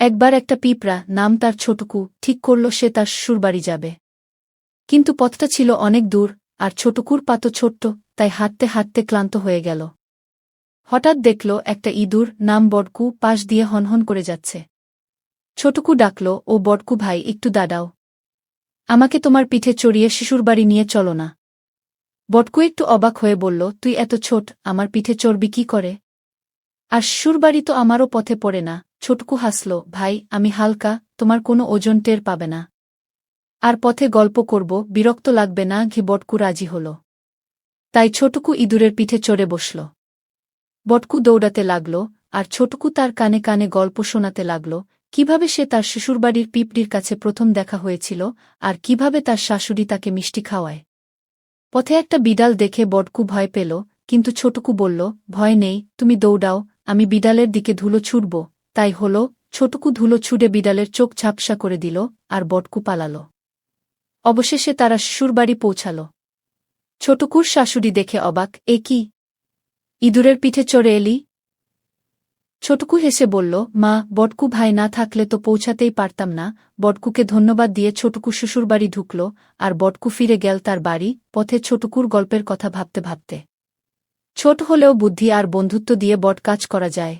একবার একটা পিঁপড়া, নাম তার ছোটকু, ঠিক করল সে তার শ্বশুরবাড়ি যাবে। কিন্তু পথটা ছিল অনেক দূর, আর ছোটকুর পাতো ছোট্ট, তাই হাঁটতে হাঁটতে ক্লান্ত হয়ে গেল। হঠাৎ দেখল একটা ইঁদুর, নাম বটকু পাশ দিয়ে হনহন করে যাচ্ছে। ছোটকু ডাকল, ও বটকু ভাই, একটু দাঁড়াও। আমাকে তোমার পিঠে চড়িয়ে শিশুর বাড়ি নিয়ে চলো না। বটকু একটু অবাক হয়ে বলল, তুই এত ছোট, আমার পিঠে চড়বি কি করে? আর শ্বশুরবাড়ি তো আমারও পথে পড়ে না। ছোটকু হাসল, ভাই, আমি হালকা, তোমার কোনো ওজন টের পাবে না। আর পথে গল্প করব, বিরক্ত লাগবে না, ঘি বটকু রাজি হল। তাই ছোটকু ইঁদুরের পিঠে চড়ে বসল। বটকু দৌড়াতে লাগল, আর ছোটকু তার কানে কানে গল্প শোনাতে লাগল, কীভাবে সে তার শ্বশুরবাড়ির পিঁপড়ির কাছে প্রথম দেখা হয়েছিল, আর কীভাবে তার শাশুড়ি তাকে মিষ্টি খাওয়ায়। পথে একটা বিড়াল দেখে বটকু ভয় পেল, কিন্তু ছোটকু বলল, ভয় নেই, তুমি দৌড়াও, আমি বিড়ালের দিকে ধুলো ছুটব তাই হল, ছোটকু ধুলো ছুড়ে বিড়ালের চোখ ঝাপসা করে দিল আর বটকু পালাল। অবশেষে তারা শ্বশুরবাড়ি পৌঁছাল। ছোটকুর শাশুড়ি দেখে অবাক, এ কি? ইঁদুরের পিঠে চড়ে এলি? ছোটকু হেসে বলল, মা, বটকু ভাই না থাকলে তো পৌঁছাতেই পারতাম না। বটকুকে ধন্যবাদ দিয়ে ছোটকু শ্বশুরবাড়ি ঢুকল আর বটকু ফিরে গেল তার বাড়ি পথে ছোটকুর গল্পের কথা ভাবতে ভাবতে। ছোট হলেও বুদ্ধি আর বন্ধুত্ব দিয়ে বট কাজ করা যায়।